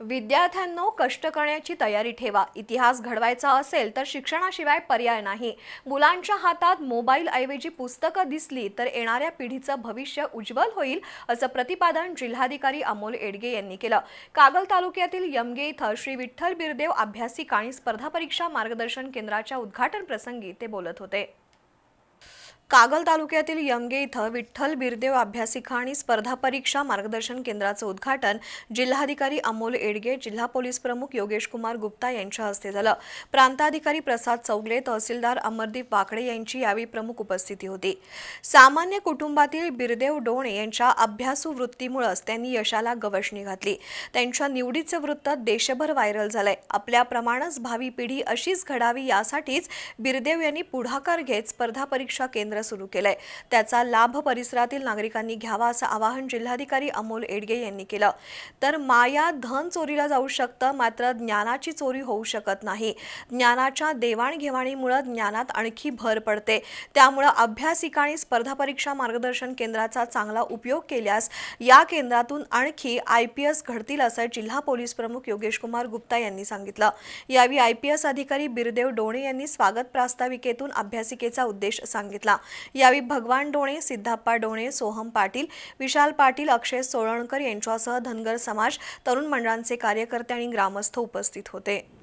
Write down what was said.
विद्यार्थ्यांनो कष्ट करण्याची तयारी ठेवा. इतिहास घडवायचा असेल तर शिक्षणाशिवाय पर्याय नाही. मुलांच्या हातात मोबाईल ऐवजी पुस्तकं दिसली तर येणाऱ्या पिढीचं भविष्य उज्ज्वल होईल असं प्रतिपादन जिल्हाधिकारी अमोल एडगे यांनी केलं. कागल तालुक्यातील यमगे इथं श्री विठ्ठल बिरदेव अभ्यासिक आणि स्पर्धा परीक्षा मार्गदर्शन केंद्राच्या उद्घाटन प्रसंगी ते बोलत होते. कागल तालुक्यातील यमगे इथं विठ्ठल बिरदेव अभ्यासिका आणि स्पर्धा परीक्षा मार्गदर्शन केंद्राचं उद्घाटन जिल्हाधिकारी अमोल एडगे जिल्हा पोलीस प्रमुख योगेश कुमार गुप्ता यांच्या हस्ते झालं. प्रांताधिकारी प्रसाद चौगले तहसीलदार अमरदीप वाकडे यांची यावेळी प्रमुख उपस्थिती होती. सामान्य कुटुंबातील बिरदेव डोणे यांच्या अभ्यासू वृत्तीमुळेच त्यांनी यशाला गवसणी घातली. त्यांच्या निवडीचं वृत्त देशभर व्हायरल झालंय. आपल्याप्रमाणेच भावी पिढी अशीच घडावी यासाठीच बिरदेव यांनी पुढाकार घेत स्पर्धा परीक्षा केंद्र सुरू केलंय. त्याचा लाभ परिसरातील नागरिकांनी घ्यावा असं आवाहन जिल्हाधिकारी अमोल एडगे यांनी केलं. तर माया धन चोरीला जाऊ शकतं मात्र ज्ञानाची चोरी होऊ शकत नाही. ज्ञानाच्या देवाणघेवाणीमुळे ज्ञानात आणखी भर पडते. त्यामुळं अभ्यासिका आणि स्पर्धा परीक्षा मार्गदर्शन केंद्राचा चांगला उपयोग केल्यास या केंद्रातून आणखी आय पी एस घडतील असं जिल्हा पोलीस प्रमुख योगेश कुमार गुप्ता यांनी सांगितलं. यावेळी आय पी एस अधिकारी बिरदेव डोणे यांनी स्वागत प्रास्ताविकेतून अभ्यासिकेचा उद्देश सांगितला. यावेळी भगवान डोणे सिद्धाप्पा डोणे सोहम पाटील विशाल पाटील अक्षय सोळणकर यांच्यासह धनगर समाज तरुण मंडळांचे कार्यकर्ते आणि ग्रामस्थ उपस्थित होते.